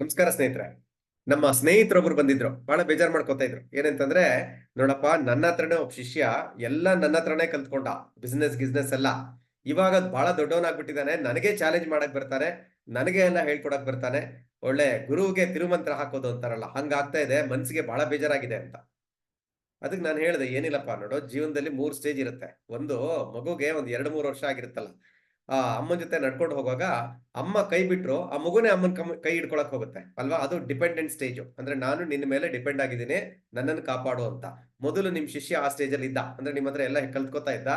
ನಮಸ್ಕಾರ ಸ್ನೇಹಿತರೆ. ನಮ್ಮ ಸ್ನೇಹಿತರೊಬ್ರು ಬಂದಿದ್ರು. ಬಹಳ ಬೇಜಾರ್ ಮಾಡ್ಕೊತಾ ಇದ್ರು. ಏನಂತಂದ್ರೆ, ನೋಡಪ್ಪ, ನನ್ನ ಹತ್ರನೇ ಒಬ್ಬ ಶಿಷ್ಯ ಎಲ್ಲ ನನ್ನ ಹತ್ರನೇ ಕಲ್ತ್ಕೊಂಡ. ಬಿಸ್ನೆಸ್ ಗಿಸ್ನೆಸ್ ಎಲ್ಲ. ಇವಾಗ ಅದು ಬಹಳ ದೊಡ್ಡವನಾಗ್ಬಿಟ್ಟಿದ್ದಾನೆ. ನನಗೆ ಚಾಲೆಂಜ್ ಮಾಡಕ್ ಬರ್ತಾನೆ. ನನಗೆ ಎಲ್ಲ ಹೇಳ್ಕೊಡಕ್ ಬರ್ತಾನೆ. ಒಳ್ಳೆ ಗುರುವಿಗೆ ತಿರುಮಂತ್ರ ಹಾಕೋದು ಅಂತಾರಲ್ಲ, ಹಂಗ ಆಗ್ತಾ ಇದೆ. ಮನ್ಸಿಗೆ ಬಹಳ ಬೇಜಾರಾಗಿದೆ ಅಂತ. ಅದಕ್ಕೆ ನಾನು ಹೇಳಿದೆ, ಏನಿಲ್ಲಪ್ಪ, ನೋಡು, ಜೀವನದಲ್ಲಿ ಮೂರು ಸ್ಟೇಜ್ ಇರುತ್ತೆ. ಒಂದು ಮಗುಗೆ ಒಂದ್ ಎರಡು ಮೂರು ವರ್ಷ ಆಗಿರುತ್ತಲ್ಲ. ಆ, ಅಮ್ಮನ ಜೊತೆ ನಡ್ಕೊಂಡು ಹೋಗುವಾಗ ಅಮ್ಮ ಕೈ ಬಿಟ್ರು, ಆ ಮಗುನೇ ಅಮ್ಮನ ಕೈ ಹಿಡ್ಕೊಳಕ್ ಹೋಗುತ್ತೆ. ಅಲ್ವಾ? ಅದು ಡಿಪೆಂಡೆಂಟ್ ಸ್ಟೇಜ್. ಅಂದ್ರೆ ನಾನು ನಿನ್ನ ಮೇಲೆ ಡಿಪೆಂಡ್ ಆಗಿದ್ದೀನಿ, ನನ್ನನ್ನು ಕಾಪಾಡು ಅಂತ. ಮೊದಲು ನಿಮ್ ಶಿಷ್ಯ ಆ ಸ್ಟೇಜ್ ಅಲ್ಲಿ ಇದ್ದ. ಅಂದ್ರೆ ನಿಮ್ಮ ಹತ್ರ ಎಲ್ಲ ಕಲ್ತ್ಕೊತಾ ಇದ್ದ.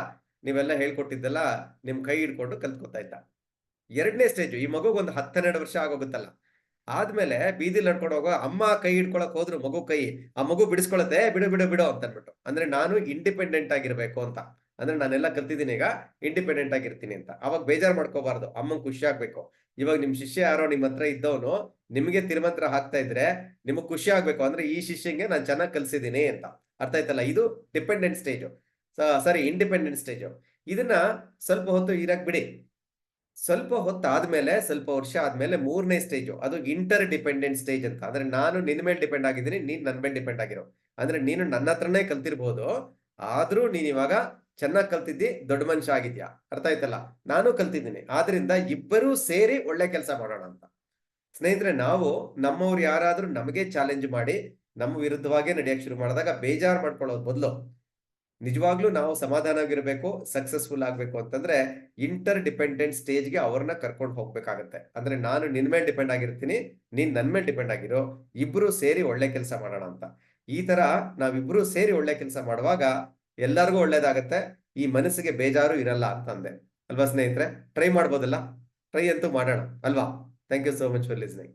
ನೀವೆಲ್ಲ ಹೇಳ್ಕೊಟ್ಟಿದ್ದೆಲ್ಲ ನಿಮ್ ಕೈ ಹಿಡ್ಕೊಂಡು ಕಲ್ತ್ಕೊತಾ ಇದ್ದ. ಎರಡನೇ ಸ್ಟೇಜ್, ಈ ಮಗುಗೊಂದು ಒಂದು ಹತ್ತೆರಡು ವರ್ಷ ಆಗೋಗುತ್ತಲ್ಲ. ಆದ್ಮೇಲೆ ಬೀದಿಲಿ ನಡ್ಕೊಂಡು ಹೋಗೋ ಅಮ್ಮ ಕೈ ಹಿಡ್ಕೊಳಕ್ ಹೋದ್ರು ಮಗು ಕೈ, ಆ ಮಗು ಬಿಡಿಸ್ಕೊಳತ್ತೆ, ಬಿಡು ಬಿಡು ಬಿಡು ಅಂತ ಅನ್ಬಿಟ್ಟು ಅಂದ್ರೆ ನಾನು ಇಂಡಿಪೆಂಡೆಂಟ್ ಆಗಿರ್ಬೇಕು ಅಂತ. ಅಂದ್ರೆ ನಾನೆಲ್ಲ ಕಲ್ತಿದ್ದೀನಿ ಈಗ ಇಂಡಿಪೆಂಡೆಂಟ್ ಆಗಿರ್ತೀನಿ ಅಂತ. ಅವಾಗ ಬೇಜಾರ್ ಮಾಡ್ಕೋಬಾರ್ದು. ಅಮ್ಮಂಗ್ ಖುಷಿ ಆಗ್ಬೇಕು. ಇವಾಗ ನಿಮ್ ಶಿಷ್ಯ ಯಾರೋ ನಿಮ್ ಹತ್ರ ಇದ್ದವನು, ನಿಮ್ಗೆ ತಿರುಮಂತ್ರ ಹಾಕ್ತಾ ಇದ್ರೆ ನಿಮಗ್ ಖುಷಿ ಆಗ್ಬೇಕು. ಅಂದ್ರೆ ಈ ಶಿಷ್ಯಂಗೆ ನಾನು ಚೆನ್ನಾಗಿ ಕಲ್ಸಿದ್ದೀನಿ ಅಂತ. ಅರ್ಥ ಆಯ್ತಲ್ಲ? ಇದು dependent stage sorry independent stage ಇದನ್ನ ಸ್ವಲ್ಪ ಹೊತ್ತು ಇರಕ್ ಬಿಡಿ. ಸ್ವಲ್ಪ ಹೊತ್ತು ಹೊತ್ತಾದ್ಮೇಲೆ ಸ್ವಲ್ಪ ವರ್ಷ ಆದ್ಮೇಲೆ ಮೂರನೇ ಸ್ಟೇಜ್ ಅದು ಇಂಟರ್ ಡಿಪೆಂಡೆಂಟ್ ಸ್ಟೇಜ್ ಅಂತ. ಅಂದ್ರೆ ನಾನು ನಿನ್ ಮೇಲೆ ಡಿಪೆಂಡ್ ಆಗಿದ್ದೀನಿ, ನೀನ್ ನನ್ ಮೇಲೆ ಡಿಪೆಂಡ್ ಆಗಿರೋ. ಅಂದ್ರೆ ನೀನು ನನ್ನ ಹತ್ರನೇ ಕಲ್ತಿರ್ಬೋದು. ಆದ್ರೂ ನೀನ್ ಇವಾಗ ಚೆನ್ನಾಗಿ ಕಲ್ತಿದ್ದಿ, ದೊಡ್ಡ ಮನುಷ್ಯ ಆಗಿದ್ಯಾ? ಅರ್ಥ ಆಯ್ತಲ್ಲ? ನಾನು ಕಲ್ತಿದ್ದೀನಿ. ಆದ್ರಿಂದ ಇಬ್ಬರೂ ಸೇರಿ ಒಳ್ಳೆ ಕೆಲಸ ಮಾಡೋಣ ಅಂತ. ಸ್ನೇಹಿತರೆ, ನಾವು ನಮ್ಮವ್ರು ಯಾರಾದ್ರೂ ನಮಗೆ ಚಾಲೆಂಜ್ ಮಾಡಿ, ನಮ್ಮ ವಿರುದ್ಧವಾಗೇ ನಡೆಯಕ್ ಶುರು ಮಾಡಿದಾಗ ಬೇಜಾರು ಮಾಡ್ಕೊಳ್ಳೋದ್ ಬದಲು ನಿಜವಾಗ್ಲೂ ನಾವು ಸಮಾಧಾನವಾಗಿರ್ಬೇಕು ಸಕ್ಸಸ್ಫುಲ್ ಆಗ್ಬೇಕು ಅಂತಂದ್ರೆ ಇಂಟರ್ ಡಿಪೆಂಡೆಂಟ್ ಸ್ಟೇಜ್ಗೆ ಅವ್ರನ್ನ ಕರ್ಕೊಂಡು ಹೋಗ್ಬೇಕಾಗತ್ತೆ. ಅಂದ್ರೆ ನಾನು ನಿನ್ ಮೇಲೆ ಡಿಪೆಂಡ್ ಆಗಿರ್ತೀನಿ, ನೀನ್ ನನ್ ಮೇಲೆ ಡಿಪೆಂಡ್ ಆಗಿರೋ, ಇಬ್ರು ಸೇರಿ ಒಳ್ಳೆ ಕೆಲಸ ಮಾಡೋಣ ಅಂತ. ಈ ತರ ನಾವಿಬ್ರು ಸೇರಿ ಒಳ್ಳೆ ಕೆಲಸ ಮಾಡುವಾಗ ಎಲ್ಲರಿಗೂ ಒಳ್ಳೇದಾಗತ್ತೆ. ಈ ಮನಸ್ಸಿಗೆ ಬೇಜಾರು ಇರಲ್ಲ ಅಂತ ಅಂದೆ. ಅಲ್ವಾ ಸ್ನೇಹಿತರೆ? ಟ್ರೈ ಮಾಡ್ಬೋದಲ್ಲ? ಟ್ರೈ ಅಂತೂ ಮಾಡೋಣ. ಅಲ್ವಾ? Thank you so much for listening